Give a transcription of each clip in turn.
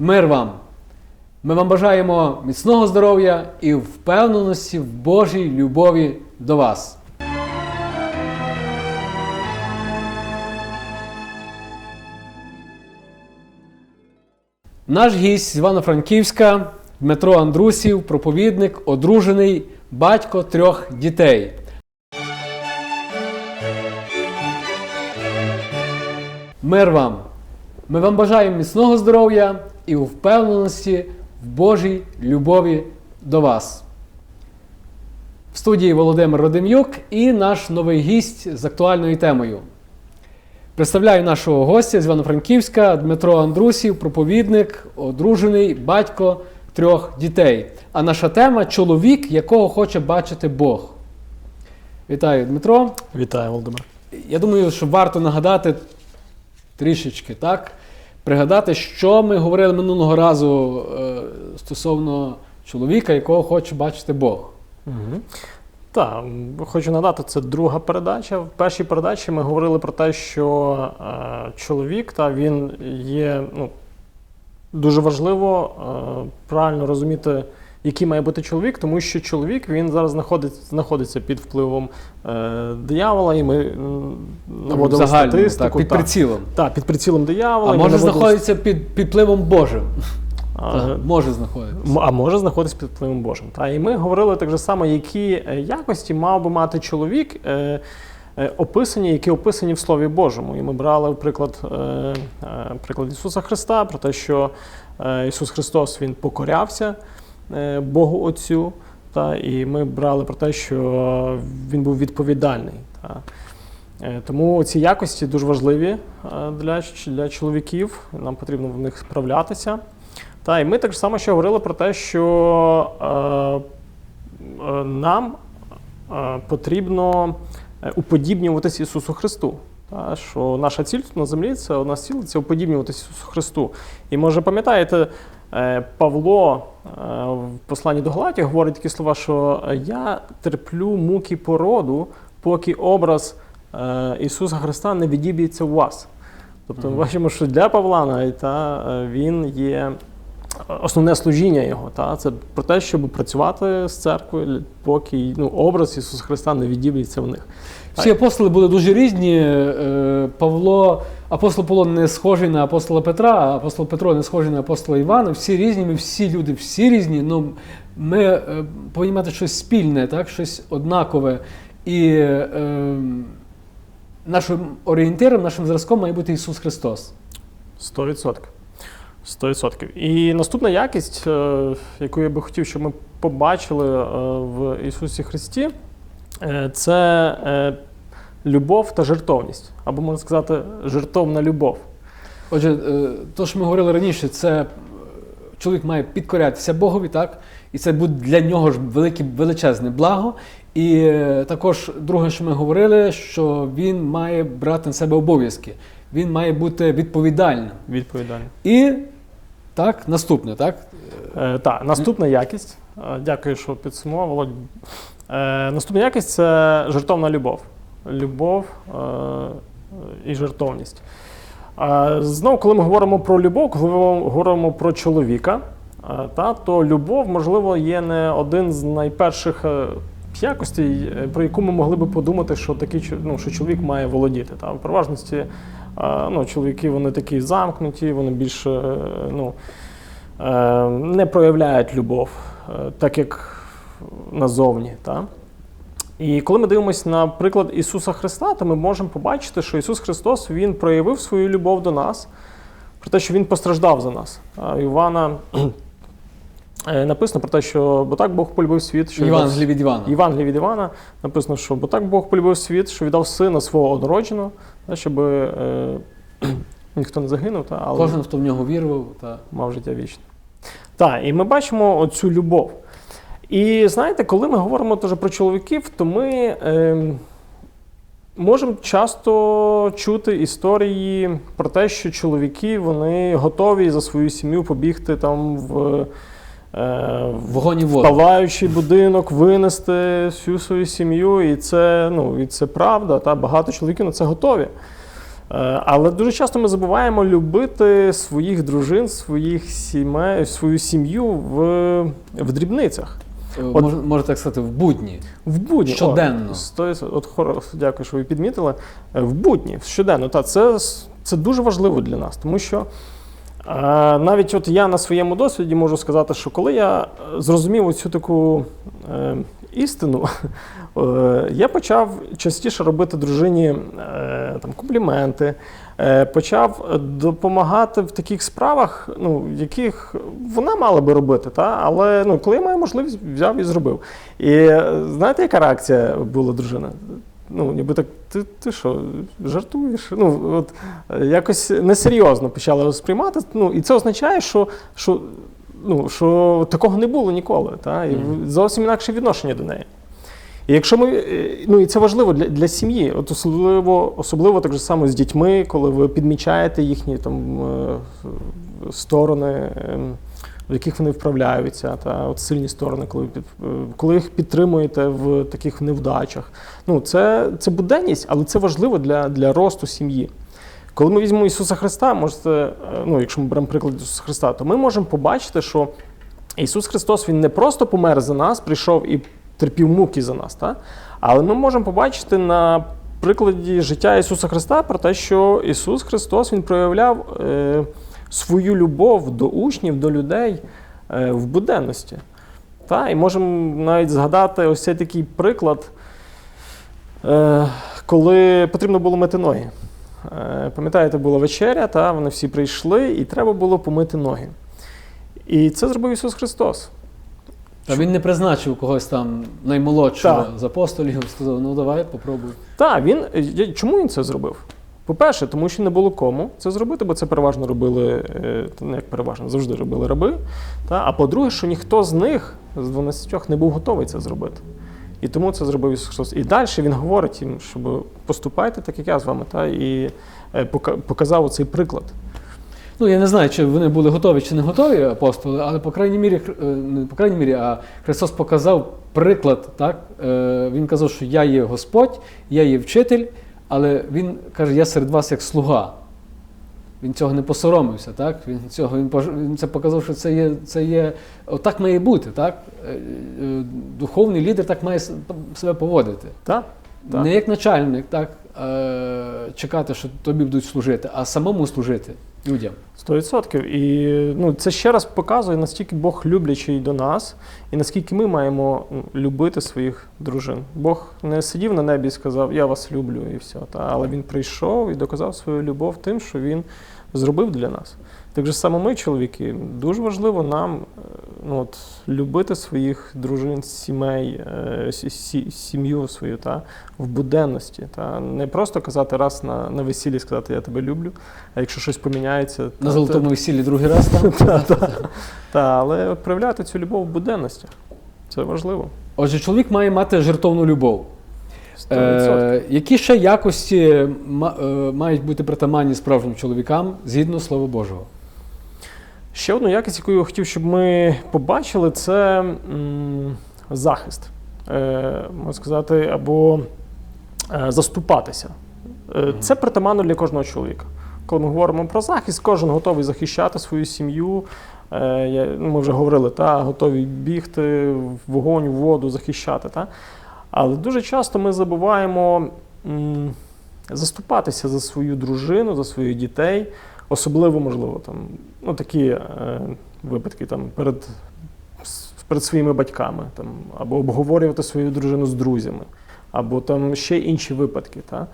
Мир вам! Ми вам бажаємо міцного здоров'я і впевненості в Божій любові до вас. Наш гість з Івано-Франківська Дмитро Андрусів, проповідник, одружений, батько трьох дітей. Мир вам! Ми вам бажаємо міцного здоров'я і у впевненості в Божій любові до вас. В студії Володимир Родим'юк і наш новий гість з актуальною темою. Представляю нашого гостя з Івано-Франківська Дмитро Андрусів, проповідник, одружений, батько трьох дітей. А наша тема чоловік, якого хоче бачити Бог. Вітаю, Дмитро. Вітаю, Володимир. Я думаю, що варто нагадати трішечки, так? Пригадати, що ми говорили минулого разу е, стосовно чоловіка, якого хоче бачити Бог. Угу. Так, хочу надати, це друга передача. В першій передачі ми говорили про те, що е, чоловік та він є ну, дуже важливо е, правильно розуміти, який має бути чоловік, тому що чоловік він зараз знаходиться, знаходиться під впливом е, диявола, і ми наводили В загальному, статистику. так, під прицілом. Так, під прицілом диявола. А може наводили- знаходиться під, під впливом Божим. А, Так, може знаходитися. А може знаходитися під впливом Божим. Та і ми говорили так же само, які е, якості мав би мати чоловік, е, е, описані, які описані в Слові Божому. І ми брали приклад, е, приклад Ісуса Христа про те, що Ісус Христос Він покорявся Богу Отцю. Та, і ми брали про те, що він був відповідальний. Та. Е, Тому ці якості дуже важливі е, для, для чоловіків. Нам потрібно в них справлятися. Та, і ми так само ще говорили про те, що е, е, нам е, потрібно е, уподібнюватись Ісусу Христу. Та, що наша ціль тут на землі це одна з цілей це уподібнюватись Ісусу Христу. І може пам'ятаєте, е, Павло е, в посланні до Галатів говорить такі слова, що я терплю муки породу, поки образ е, Ісуса Христа не відіб'ється у вас. Тобто ми бачимо, що для Павла навіть та, е, він є основне служіння його. Та, це про те, щоб працювати з церквою, поки ну, образ Ісуса Христа не відіб'ється в них. Всі апостоли були дуже різні. Е, Павло, апостол Павло не схожий на апостола Петра, а апостол Петро не схожий на апостола Івана. Всі різні, ми всі люди, всі різні. Ну, ми е, повинні мати щось спільне, так? щось однакове. І е, нашим орієнтиром, нашим зразком має бути Ісус Христос. 100%. 100%. І наступна якість, е, яку я би хотів, щоб ми побачили в Ісусі Христі, це е, любов та жертовність. Або можна сказати, жертовна любов. Отже, е, то, що ми говорили раніше, це е, чоловік має підкорятися Богові, так? І це буде для нього ж велике, величезне благо. І е, також друге, що ми говорили, що він має брати на себе обов'язки, він має бути відповідальним. Відповідально. І так, наступне, так? Е, так, наступна якість. Е, Дякую, що підсумував, Володь. Е, наступна якість це жертовна любов. Любов е, і жертовність. Е, знову, коли ми говоримо про любов, коли ми говоримо про чоловіка, та, то любов, можливо, є не один з найперших якостей, про яку ми могли би подумати, що такий ну, що чоловік має володіти. Та, в переважності ну, чоловіки вони такі замкнуті, вони більше. Ну, не проявляють любов, так як назовні. Та? І коли ми дивимося на приклад Ісуса Христа, то ми можемо побачити, що Ісус Христос Він проявив свою любов до нас, про те, що Він постраждав за нас. Івана е, написано про те, що бо так Бог полюбив світ, що віддав- Євангелій від Івана. Євангелії від Івана написано, що бо так Бог полюбив світ, що віддав сина свого однородженого, щоб е, ніхто не загинув, та, але Кожен, хто в нього вірував, та мав життя вічне. Так, і ми бачимо оцю любов. І знаєте, коли ми говоримо теж про чоловіків, то ми е, можемо часто чути історії про те, що чоловіки вони готові за свою сім'ю побігти там в. Е, в вогонь і воду. будинок, винести всю свою сім'ю, і це, ну, і це правда. Та багато чоловіків на це готові. Е, Але дуже часто ми забуваємо любити своїх дружин, своїх сімей, свою сім'ю в, в дрібницях. От- Мож, можна так сказати, в будні. В будні. Щоденно. О, сто- от хоро, дякую, що ви підмітили. Е, В будні, щоденно. Та, це, це дуже важливо для нас, тому що е, навіть от я на своєму досвіді можу сказати, що коли я е, зрозумів оцю таку е, істину, е, я почав частіше робити дружині е, там, компліменти, почав допомагати в таких справах, ну, яких вона мала би робити. Та? Але ну, коли я маю можливість, взяв і зробив. І е, знаєте, яка реакція була дружина? Ну, ніби так, ти, ти що, жартуєш? Ну, от е, якось несерйозно почала сприймати. Ну, і це означає, що, що, ну, що такого не було ніколи. Та? І Мгм. зовсім інакше відношення до неї. І якщо ми, е, ну і це важливо для, для сім'ї, от особливо, особливо так же само з дітьми, коли ви підмічаєте їхні там е, сторони, ем, в яких вони вправляються, та от сильні сторони, коли під, е, коли їх підтримуєте в таких невдачах. Ну, це, це буденність, але це важливо для, для росту сім'ї. Коли ми візьмемо Ісуса Христа, можете, ну, якщо ми беремо приклад Ісуса Христа, то ми можемо побачити, що Ісус Христос Він не просто помер за нас, прийшов і терпів муки за нас, та? але ми можемо побачити на прикладі життя Ісуса Христа про те, що Ісус Христос Він проявляв е, свою любов до учнів, до людей е, в буденності. Та? І можемо навіть згадати ось цей такий приклад, е, коли потрібно було мити ноги. Е, Пам'ятаєте, була вечеря, та вони всі прийшли, і треба було помити ноги. І це зробив Ісус Христос. Та він не призначив когось там наймолодшого Так. з апостолів, сказав, ну давай, попробуй. Так, він чому він це зробив? По-перше, тому що не було кому це зробити, бо це переважно робили, е, не як переважно, завжди робили раби. Та? А по-друге, що ніхто з них, з 12, не був готовий це зробити. І тому це зробив Ісус Христос. І далі він говорить їм, щоб поступайте так, як я з вами, та? і е, показав цей приклад. Ну, я не знаю, чи вони були готові чи не готові апостоли, але по крайній мірі, е, не по крайній мірі, а Христос показав приклад. Так? Е, Він казав, що я є Господь, я є вчитель, але Він каже, я серед вас як слуга. Він цього не посоромився, так? Він, цього, він, він це показав, що це є, це є отак має бути, так? Е, Духовний лідер так має себе поводити. Так? Так. Не як начальник, так, чекати, що тобі будуть служити, а самому служити людям. Сто відсотків. І ну, це ще раз показує, наскільки Бог люблячий до нас, і наскільки ми маємо любити своїх дружин. Бог не сидів на небі і сказав, я вас люблю, і все. Та? Але він прийшов і доказав свою любов тим, що він зробив для нас. Так же само ми, чоловіки, дуже важливо нам е, ну, от, любити своїх дружин, сімей, е, сі- сі- сім'ю свою та, в буденності. Та? Не просто казати раз на, на весіллі сказати я тебе люблю, а якщо щось поміняється, На та- золотому весіллі другий раз там. та, та, та, але проявляти цю любов в буденності. Це важливо. Отже, чоловік має мати жертовну любов. 100%. Е, які ще якості ма- е, мають бути притаманні справжнім чоловікам згідно Слова Божого? Ще одну якість, яку я хотів, щоб ми побачили, це м, захист. Е, можна сказати, або е, заступатися. Е, це притаманно для кожного чоловіка. Коли ми говоримо про захист, кожен готовий захищати свою сім'ю. Е, ну, ми вже говорили, та, готові бігти в вогонь, в воду, захищати. Та? Але дуже часто ми забуваємо м, заступатися за свою дружину, за своїх дітей. Особливо, можливо, там, ну, такі е, випадки там, перед, перед своїми батьками, там, або обговорювати свою дружину з друзями, або там ще інші випадки. Та?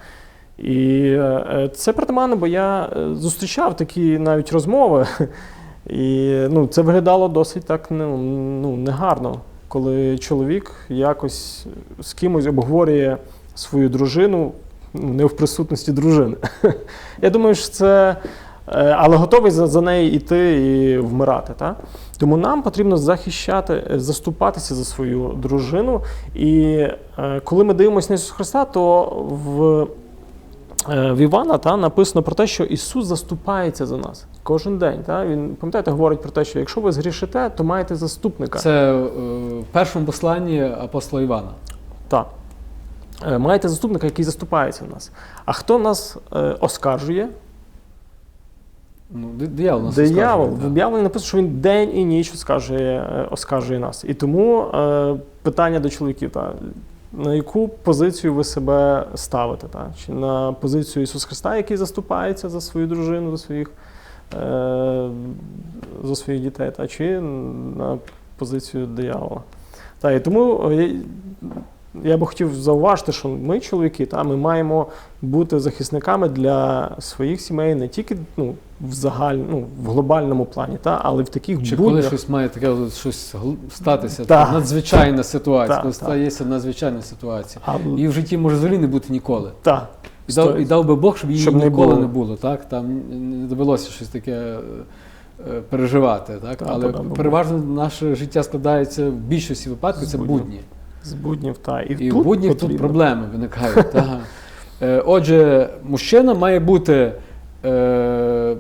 І е, е, це притаманно, бо я е, зустрічав такі навіть розмови, і ну, це виглядало досить так ну, ну, негарно, коли чоловік якось з кимось обговорює свою дружину ну, не в присутності дружини. Я думаю, що це. Е, Але готовий за, за неї йти і вмирати. Та? Тому нам потрібно захищати, е, заступатися за свою дружину. І е, коли ми дивимося на Ісуса Христа, то в, е, в Івана та, написано про те, що Ісус заступається за нас кожен день. Та? Він, пам'ятаєте, говорить про те, що якщо ви згрішите, то маєте заступника. Це е, в першому посланні апостола Івана. Так. Маєте заступника, який заступається в нас. А хто нас е, оскаржує? Ну, диявол нас Диявол. В так. написано, що він день і ніч оскаржує, е, оскаржує нас. І тому е, питання до чоловіків: та, на яку позицію ви себе ставите? Та? Чи на позицію Ісуса Христа, який заступається за свою дружину, за своїх, е, за своїх дітей, та? чи на позицію диявола? Та, і тому е, я би хотів зауважити, що ми, чоловіки, та, ми маємо бути захисниками для своїх сімей не тільки ну, в загаль, ну, в глобальному плані, та, але в таких Чи коли щось має таке щось статися, Так. надзвичайна ситуація, Так, коли так. стається надзвичайна ситуація. А, І в житті може взагалі не бути ніколи. та, І дав, і дав би Бог, щоб її Щоб не ніколи було. не було. Так? Там не довелося щось таке е, е, переживати. Так? Так, Але та, переважно наше життя складається в більшості випадків, це будні. З буднів, та. І, І тут в будніх тут проблеми виникають. так. Е, Отже, мужчина має бути е,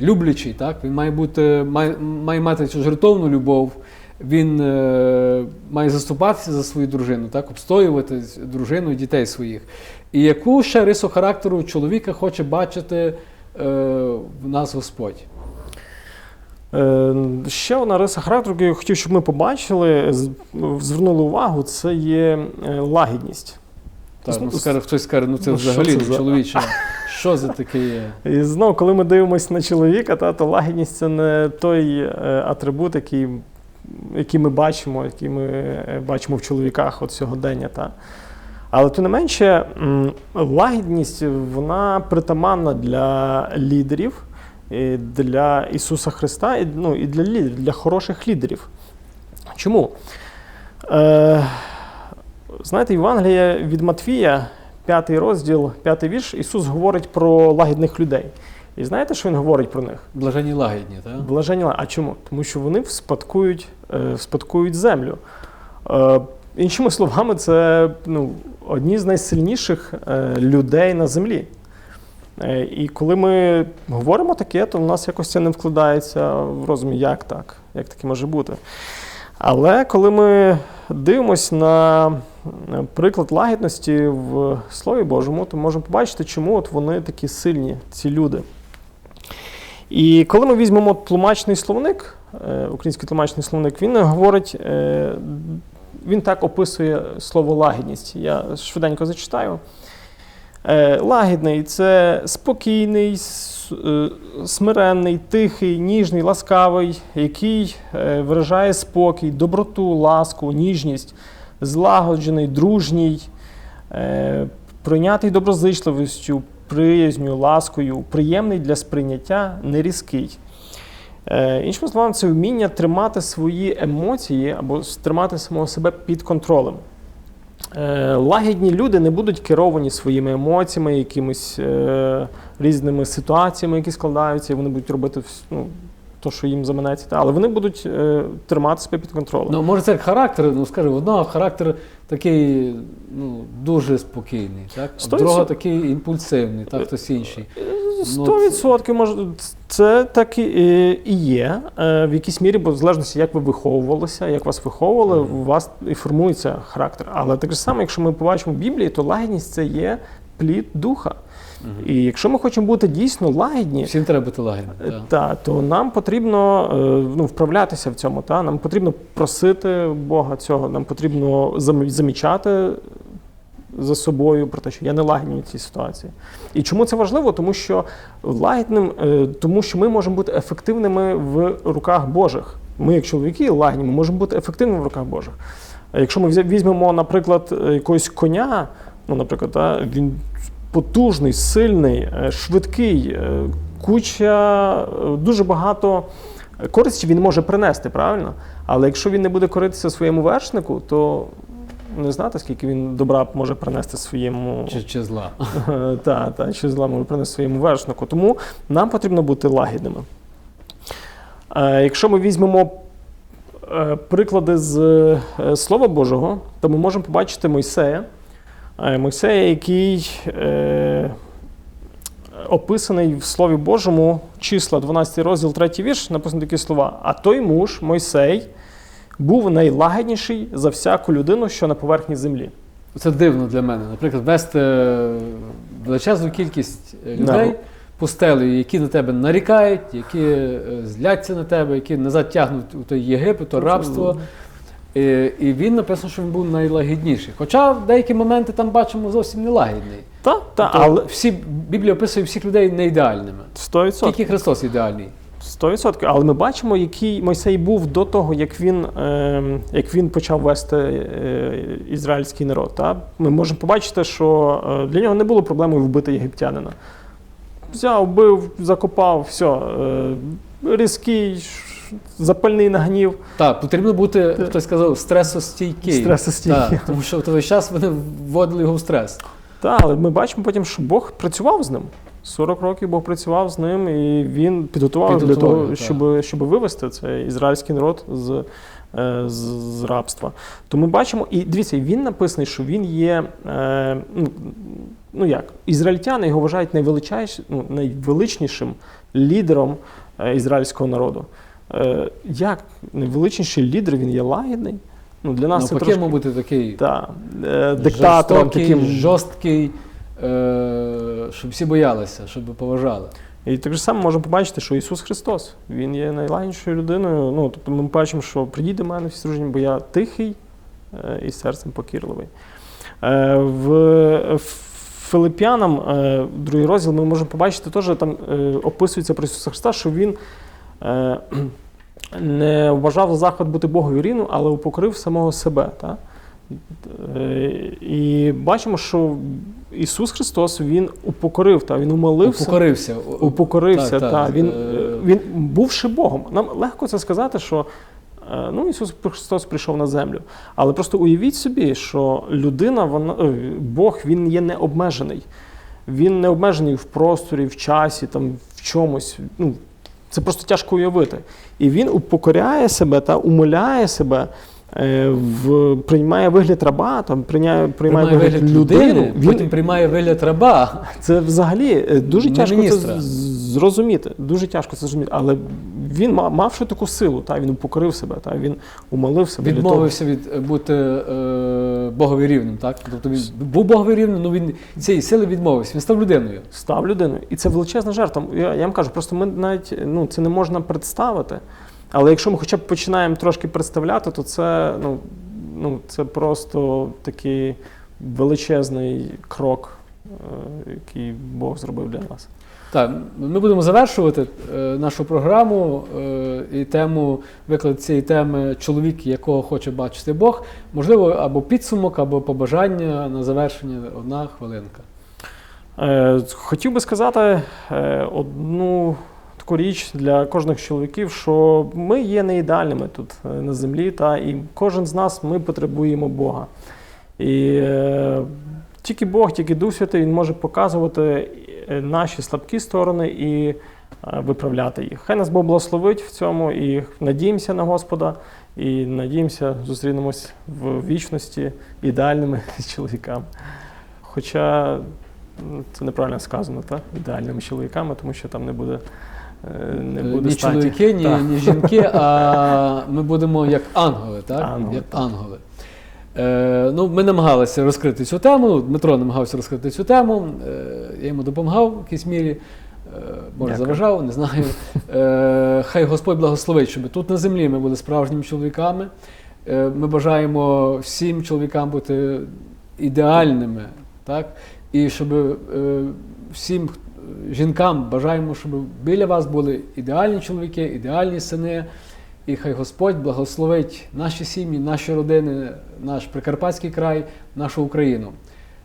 люблячий, так? він має, бути, має, має мати цю жертовну любов, він е, має заступатися за свою дружину, так? обстоювати дружину і дітей своїх. І яку ще рису характеру чоловіка хоче бачити е, в нас Господь? Е, Ще одна риса характеру, яку я хотів, щоб ми побачили, звернули увагу, це є е, лагідність. Так, ну, скаже, хтось скаже, ну це ну, взагалі це чоловіче. Що за таке є? І знову, коли ми дивимося на чоловіка, та, то лагідність це не той е, атрибут, який, який ми бачимо, який ми бачимо в чоловіках от сьогодення. Та. Але тим не менше, лагідність вона притаманна для лідерів, для Ісуса Христа, і, ну, і для лідерів, для хороших лідерів. Чому? Е, знаєте, Євангелія від Матвія, п'ятий розділ, п'ятий вірш, Ісус говорить про лагідних людей. І знаєте, що Він говорить про них? Блажені лагідні, так? Блажені ла- А чому? Тому що вони вспадкують, е, вспадкують землю. Е, іншими словами, це ну, одні з найсильніших е, людей на землі. Е, і коли ми говоримо таке, то в нас якось це не вкладається в розумі, як так, як таке може бути. Але коли ми дивимося на е, приклад лагідності в Слові Божому, то можемо побачити, чому от вони такі сильні, ці люди. І коли ми візьмемо тлумачний словник, е, український тлумачний словник, він говорить, він так описує слово лагідність. Я швиденько зачитаю. Е, Лагідний це спокійний, е, смиренний, тихий, ніжний, ласкавий, який е, виражає спокій, доброту, ласку, ніжність, злагоджений, дружній, прийнятий доброзичливістю, приязню, ласкою, приємний для сприйняття, нерізкий. Іншими словами, це вміння тримати свої емоції або тримати самого себе під контролем. Е, Лагідні люди не будуть керовані своїми емоціями, якимись е, різними ситуаціями, які складаються, і вони будуть робити ну, то, що їм заманеться. Але вони будуть е, тримати себе під контролем. Ну, може, це як характер, ну скажи, одного характер такий ну, дуже спокійний, так? а другого такий імпульсивний, так, хтось інший. Сто відсотків може це так і, і є е, в якійсь мірі, бо в залежності, як ви виховувалися, як вас виховували, у вас і формується характер. Але так само, якщо ми побачимо в Біблії, то лагідність це є плід духа. Мгм. І якщо ми хочемо бути дійсно лагідні, Всім треба бути лагідним. Е. Та, то нам потрібно е, ну, вправлятися в цьому. Та? Нам потрібно просити Бога цього, нам потрібно замі- замічати за собою про те, що я не лагідний в цій ситуації. І чому це важливо? Тому що лагідним, е, тому що ми можемо бути ефективними в руках Божих. Ми, як чоловіки, лагідні, ми можемо бути ефективними в руках Божих. Якщо ми візьмемо, наприклад, е, якогось коня, ну, наприклад, та, він потужний, сильний, е, швидкий, куча, дуже багато користі він може принести, правильно? Але якщо він не буде коритися своєму вершнику, то не знати, скільки він добра може принести своєму Чи, чи зла. та, та, чи зла може принести своєму вершнику. Тому нам потрібно бути лагідними. Е, якщо ми візьмемо е, приклади з е, Слова Божого, то ми можемо побачити Мойсея. Мойсея, який описаний в Слові Божому, числа 12 розділ, 3 вірш, написано такі слова. А той муж, Мойсей, був найлагідніший за всяку людину, що на поверхні землі. Це дивно для мене. Наприклад, вести е, величезну кількість е, людей пустелею, які на тебе нарікають, які е, зляться на тебе, які назад тягнуть у той Єгипет, то рабство. І, і він написано, що він був найлагідніший. Хоча в деякі моменти там бачимо зовсім нелагідний. Та, та, Тобто але всі Біблія описує всіх людей не ідеальними. 100%. Тільки Христос ідеальний. 100%. Але ми бачимо, який Мойсей був до того, як він, е, як він почав вести е, ізраїльський народ. Та? Ми можемо побачити, що е, для нього не було проблемою вбити єгиптянина. Взяв, бив, закопав, все. Е, різкий, запальний нагнів. Так, потрібно бути, Так. хтось сказав, стресостійкий. Стресостійкий. Так, тому що в той час вони вводили його в стрес. Та, але ми бачимо потім, що Бог працював з ним. 40 років Бог працював з ним, і він підготував для того, так. щоб, щоб вивести цей ізраїльський народ з, е, з, з рабства. То ми бачимо, і дивіться, він написаний, що він є. Е, ну, ну як, ізраїльтяни його вважають найвеличайш, ну, найвеличнішим лідером е, ізраїльського народу. Е, як найвеличніший лідер, він є лагідний. Ну, для нас це Навпаки, трошки, бути такий та, е, диктатором, жорстокий, таким жорсткий, щоб всі боялися, щоб поважали. І так же само можемо побачити, що Ісус Христос Він є найлагіднішою людиною. Ну, тобто ми бачимо, що до мене всі служені, бо я тихий е, і серцем покірливий. Е, в Филип'янам, е, другий розділ, ми можемо побачити, теж там е, описується про Ісуса Христа, що Він е, не вважав за захват бути Богові рівним, але упокорив самого себе. Та? Е, І бачимо, що Ісус Христос Він упокорив, та, Він умолився. Упокорився. Упокорився, Так, так, та, він, е, він бувши Богом. Нам легко це сказати, що е, ну, Ісус Христос прийшов на землю. Але просто уявіть собі, що людина, вона, Бог, він є необмежений. Він не обмежений в просторі, в часі, там, в чомусь. Ну, це просто тяжко уявити. І він упокоряє себе та умоляє себе. Е, В, приймає вигляд раба, там, приймає, приймає, Приймає вигляд людини, Він, потім приймає вигляд раба. це взагалі е, дуже тяжко міністра. це зрозуміти. Дуже тяжко це зрозуміти. Але він ма- мавши таку силу, та він упокорив себе, та він умолив себе. Відмовився від е, бути е, Богові рівним. Так? Тобто він був Богові рівним, але він цієї сили відмовився. Він став людиною. Став людиною. І це величезна жертва. Я, я вам кажу, просто ми навіть ну, це не можна представити. Але якщо ми хоча б починаємо трошки представляти, то це, ну, ну, це просто такий величезний крок, е, який Бог зробив для нас. Так, ми будемо завершувати е, нашу програму е, і тему, виклад цієї теми чоловік, якого хоче бачити Бог. Можливо, або підсумок, або побажання на завершення одна хвилинка. Хотів би сказати одну таку річ для кожних чоловіків, що ми є не ідеальними тут е, на землі, та і кожен з нас ми потребуємо Бога. І е, тільки Бог, тільки Дух Святий, Він може показувати е, наші слабкі сторони і е, виправляти їх. Хай нас Бог благословить в цьому і надіємося на Господа, і надіємося, зустрінемось в вічності ідеальними чоловіками. Хоча це неправильно сказано, так? ідеальними чоловіками, тому що там не буде. Е, Не буде ні статі. чоловіки, ні, ні жінки, а ми будемо як ангели, так? Ангели, як так. ангели. Е, ну, ми намагалися розкрити цю тему. Дмитро намагався розкрити цю тему. Е, я йому допомагав в якійсь мірі. Е, може, Дякую. заважав, не знаю. Е, хай Господь благословить, щоб тут на землі ми були справжніми чоловіками. Е, ми бажаємо всім чоловікам бути ідеальними, так? І щоб е, всім е, жінкам бажаємо, щоб біля вас були ідеальні чоловіки, ідеальні сини. І хай Господь благословить наші сім'ї, наші родини, наш Прикарпатський край, нашу Україну.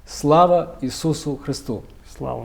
Слава Ісусу Христу! Слава